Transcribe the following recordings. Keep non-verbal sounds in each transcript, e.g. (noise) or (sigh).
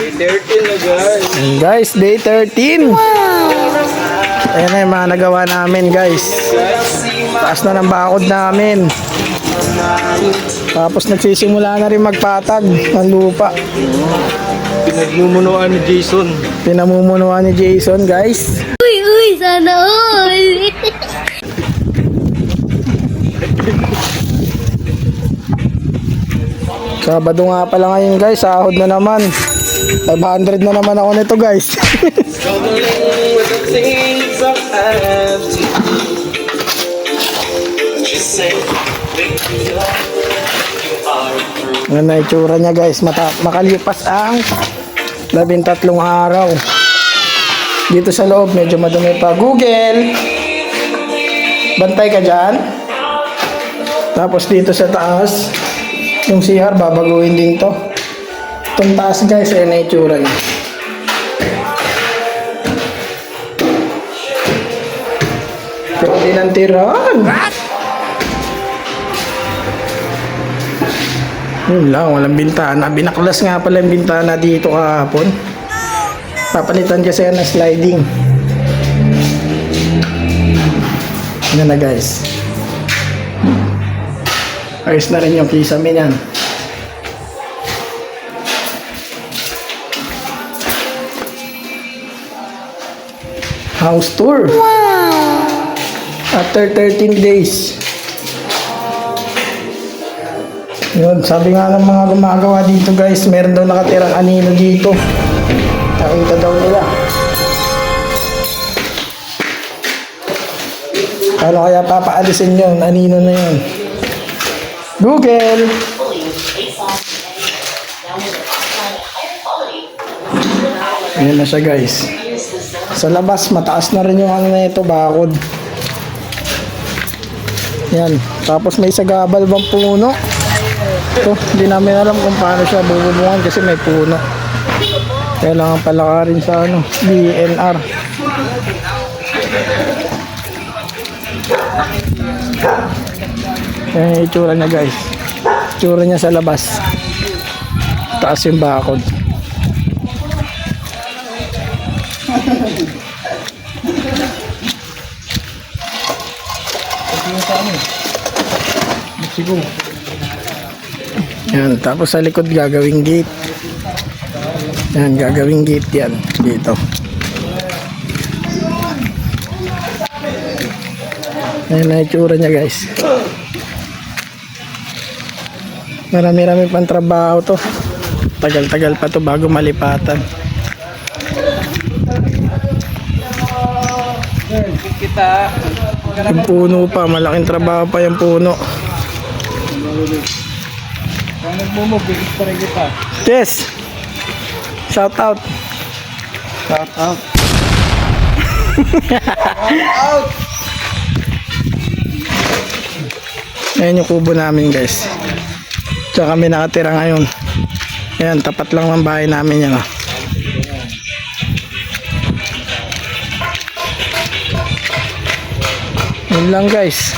13 na guys. Guys, day 13. Ayan na yung mga nagawa namin guys. Taas na ng bakod namin. Tapos nagsisimula na rin magpatag ng lupa. Pinagmumunuan ni Jason. Pinamumunuan ni Jason guys. Uy, uy, sana all. Sabado nga pala ngayon guys, sahod na naman. 500 na naman ako nito guys. (laughs) Ano na itsura niya guys, Mata makalipas ang labing tatlong araw. Dito sa loob, medyo madumi pa. Google! Bantay ka dyan. Tapos dito sa taas, yung CR, babaguhin din to. Itong taas guys, ayan na itsura niya. Pwede ng tiran. Yun lang, walang bintana. Binaklas nga pala yung bintana dito kahapon. Papalitan kasi yan ng sliding. Yan na guys. Ayos na rin yung kisame niyan. House tour. After 13 days. Yun, sabi nga ng mga gumagawa dito guys, meron daw nakatirang anino dito. Nakita daw nila. Paano kaya papaalisin yun? Anino na yun. Google! Ayan na siya guys. Sa labas, mataas na rin yung ano na ito, bakod. Yan. Tapos may sagabal bang puno. Ito, hindi namin alam kung paano siya bububungan kasi may puno. Kailangan palakarin sa ano, DNR. Yan yung itsura niya guys. Itsura niya sa labas. Taas yung bakod. Yan, tapos sa likod gagawing gate. Yan, gagawing gate yan. Dito. Yan na itsura niya guys. Marami-rami pang trabaho to. Tagal-tagal pa to bago malipatan. Kita. Yung puno pa, malaking trabaho pa yung puno. Kung nagmumove, bigis pa rin kita. Yes! Shout out! Shout out. (laughs) Ayan yung kubo namin guys. Tsaka kami nakatira ngayon. Ayan, tapat lang ng bahay namin yan. ah. Yun lang guys.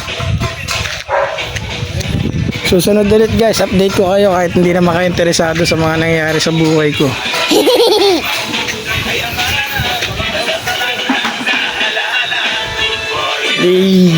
Susunod ulit guys, update ko kayo kahit hindi na maka-interesado sa mga nangyayari sa buhay ko. (laughs) Eh,